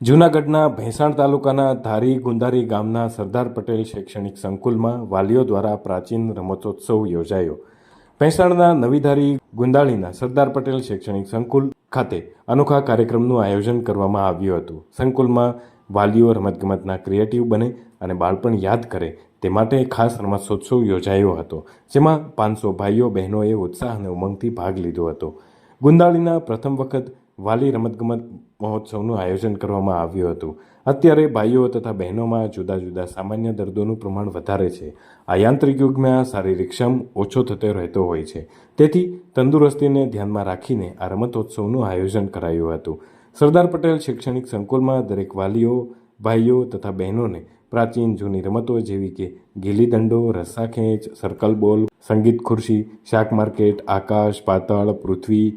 જૂનાગઢના ભેંસાણ તાલુકાના ધારી ગુંદારી ગામના સરદાર પટેલ શૈક્ષણિક સંકુલમાં વાલીઓ દ્વારા પ્રાચીન રમતોત્સવ યોજાયો. ભેંસાણના નવીધારી ગુંદાળીના સરદાર પટેલ શૈક્ષણિક સંકુલ ખાતે અનોખા કાર્યક્રમનું આયોજન કરવામાં આવ્યું હતું. સંકુલમાં વાલીઓ રમતગમતના ક્રિએટિવ બને અને બાળપણ યાદ કરે તે માટે ખાસ રમતોત્સવ યોજાયો હતો, જેમાં પાંચસો ભાઈઓ બહેનોએ ઉત્સાહ અને ઉમંગથી ભાગ લીધો હતો. ગુંદાળીના પ્રથમ વખત વાલી રમતગમત મહોત્સવનું આયોજન કરવામાં આવ્યું હતું. અત્યારે ભાઈઓ તથા બહેનોમાં જુદા જુદા સામાન્ય દર્દોનું પ્રમાણ વધારે છે. આ યાંત્રિક યુગમાં શારીરિક શ્રમ ઓછો થતો રહેતો હોય છે. તેથી તંદુરસ્તીને ધ્યાનમાં રાખીને આ રમતોત્સવનું આયોજન કરાયું હતું. સરદાર પટેલ શૈક્ષણિક સંકુલમાં દરેક વાલીઓ, ભાઈઓ તથા બહેનોને પ્રાચીન જૂની રમતો જેવી કે ગીલી દંડો રસ્સા ખેંચ સર્કલ બોલ સંગીત ખુરશી, શાક માર્કેટ આકાશ, પાતાળ, પૃથ્વી,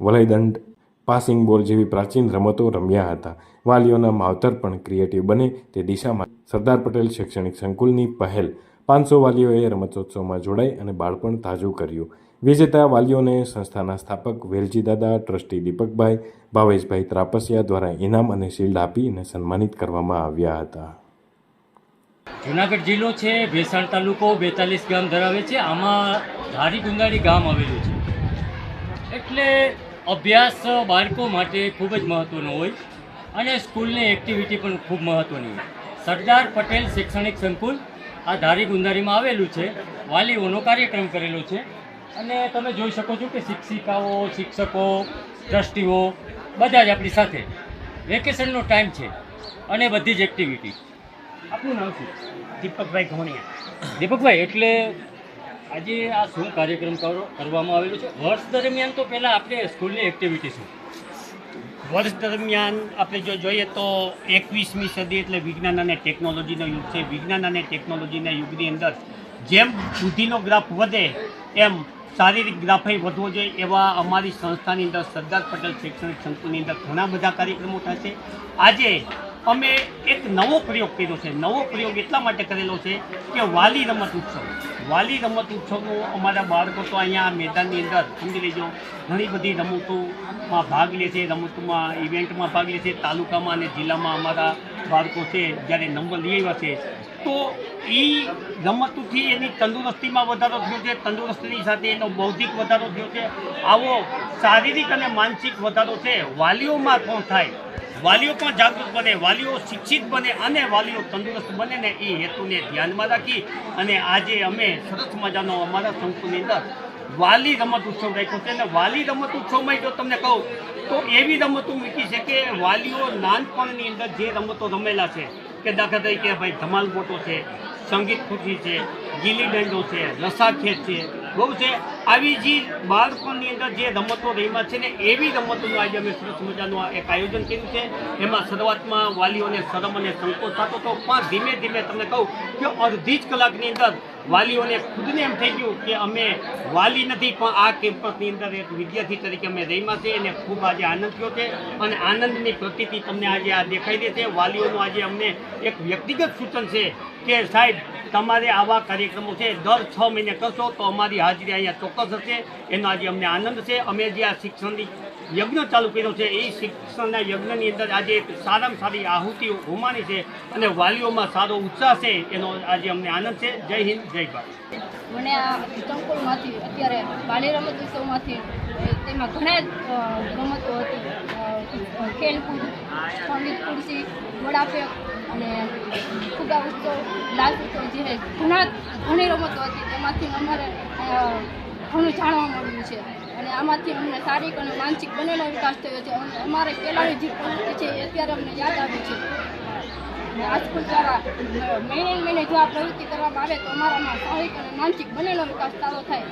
વલયદંડ પાસિંગ બોલ જેવી પ્રાચીન રમતો રમ્યા હતા. વાલીઓના માવતર પણ ક્રિએટિવ બને તે દિશામાં. સરદાર પટેલ શૈક્ષણિક સંકુલની પહેલ. પાંચસો વાલીઓએ રમતોત્સવમાં જોડાઈ અને બાળપણ તાજું કર્યું. વિજેતા વાલીઓને સંસ્થાના સ્થાપક વેલજી દાદા, ટ્રસ્ટી દીપકભાઈ, ભાવેશભાઈ ત્રાપસિયા દ્વારા ઇનામ અને શિલ્ડ આપી અને સન્માનિત કરવામાં આવ્યા હતા. જુનાગઢ જિલ્લો છે, ભેસાણ તાલુકો બેતાલીસ ગામ ધરાવે છે. આમાં ધારી ગુંદાળી ગામ આવેલું છે. એટલે અભ્યાસ બાળકો માટે ખૂબ જ મહત્ત્વનો હોય અને સ્કૂલની એક્ટિવિટી પણ ખૂબ મહત્ત્વની હોય. સરદાર પટેલ શૈક્ષણિક સંકુલ આ ધારી ગુંદારીમાં આવેલું છે. વાલીઓનો કાર્યક્રમ કરેલો છે. અને તમે જોઈ શકો છો કે શિક્ષિકાઓ શિક્ષકો ટ્રસ્ટીઓ બધા જ આપણી સાથે વેકેશનનો ટાઈમ છે અને બધી જ એક્ટિવિટી આપનું નામ શું? દીપકભાઈ ઘોણિયા. દીપકભાઈ એટલે આજે આ શું કાર્યક્રમ કરો કરવામાં આવેલો છે? વર્ષ દરમિયાન તો પહેલાં આપણે સ્કૂલની એક્ટિવિટી શું વર્ષ દરમિયાન આપણે જો જોઈએ તો એકવીસમી સદી એટલે વિજ્ઞાન અને ટેકનોલોજીનો યુગ છે. વિજ્ઞાન અને ટેકનોલોજીના યુગની અંદર જેમ બુદ્ધિનો ગ્રાફ વધે, એમ શારીરિક ગ્રાફે વધવો જોઈએ એવા અમારી સંસ્થાની અંદર સરદાર પટેલ શૈક્ષણિક સંકુલની અંદર ઘણા બધા કાર્યક્રમો થશે આજે અમે એક નવો પ્રયોગ કર્યો છે. નવો પ્રયોગ એટલા માટે કરેલો છે કે વાલી રમત ઉત્સવ. વાલી રમત ઉત્સવનું અમારા બાળકો તો અહીંયા મેદાનની અંદર, સમજી લેજો, ઘણી બધી રમતોમાં ભાગ લે છે, રમતોમાં ઇવેન્ટમાં ભાગ લે છે, તાલુકામાં અને જિલ્લામાં અમારા બાળકો છે, જ્યારે નંબર લઈ આવ્યા છે. તો એ રમતોથી એની તંદુરસ્તીમાં વધારો થયો છે, તંદુરસ્તીની સાથે એનો બૌદ્ધિક વધારો થયો છે. આવો શારીરિક અને માનસિક વધારો છે, વાલીઓમાં પણ થાય? વાલીઓ પણ જાગૃત બને, વાલીઓ શિક્ષિત બને અને વાલીઓ તંદુરસ્ત બને ને એ હેતુને ધ્યાનમાં રાખી અને આજે અમે સરસ મજાનો અમારા સંકુલની અંદર વાલી રમત ઉત્સવ રાખ્યો છે. અને વાલી રમત ઉત્સવમાં જો તમને કહું, તો એવી રમતો મૂકી છે કે વાલીઓ નાનપણની અંદર જે રમતો રમેલા છે, કે દાખલા તરીકે ભાઈ ધમાલ ગોટો છે, સંગીત ખુશી છે, ગીલી દંડો છે રસાખેત છે, બહુ છે. આવી જે બાળકોની અંદર જે રમતો રહીમાં છે ને એવી રમતોનું આજે અમે સરસ મજાનું એક આયોજન કર્યું છે. એમાં શરૂઆતમાં વાલીઓને શરમ અને સંકોચ થતો હતો, પણ ધીમે ધીમે તમને કહું કે અડધી જ કલાકની અંદર વાલીઓને ખુદને એમ થઈ ગયું કે અમે વાલી નથી, પણ આ કેમ્પસની અંદર એક વિદ્યાર્થી તરીકે અમે રહીમાં છે અને ખૂબ આજે આનંદ થયો છે. અને આનંદની પ્રતિતિ તમને આજે આ દેખાઈ દે છે. વાલીઓનું આજે અમને એક વ્યક્તિગત સૂચન છે કે સાહેબ, તમારે આવા કાર્યક્રમો છે, દર છ મહિને કરશો તો અમારી હાજરી અહીંયા ચોક્કસ હશે. એનો આજે અમને આનંદ છે. અમે જે આ શિક્ષણની યજ્ઞ ચાલુ કર્યો છે, એ શિક્ષણના યજ્ઞની અંદર આજે સારામાં સારી આહુતિ હોમાની છે અને વાલીઓમાં સારો ઉત્સાહ છે, એનો આજે અમને આનંદ છે. જય હિન્દ, જય ભારત. મને આ સંકુલમાંથી અત્યારે બાલી રમત ઉત્સવમાંથી તેમાં ઘણા રમતો હતી. ખેલકૂદ સંગીત ખુરશી વડાફેંક અને ફુગા ઉત્સવ, લાલ ઉત્સવ જે ઘણા ઘણી રમતો હતી. તેમાંથી અમારે ઘણું જાણવા મળ્યું છે. અને આમાંથી અમને શારીરિક અને માનસિક બંનેનો વિકાસ થયો છે. અમારે પહેલાંની જે પ્રવૃત્તિ છે એ અત્યારે અમને યાદ આવે છે. રાજકોટ દ્વારા મહિને મહિને જો આ પ્રવૃત્તિ કરવામાં આવે તો અમારામાં શારીરિક અને માનસિક બંનેનો વિકાસ સારો થાય.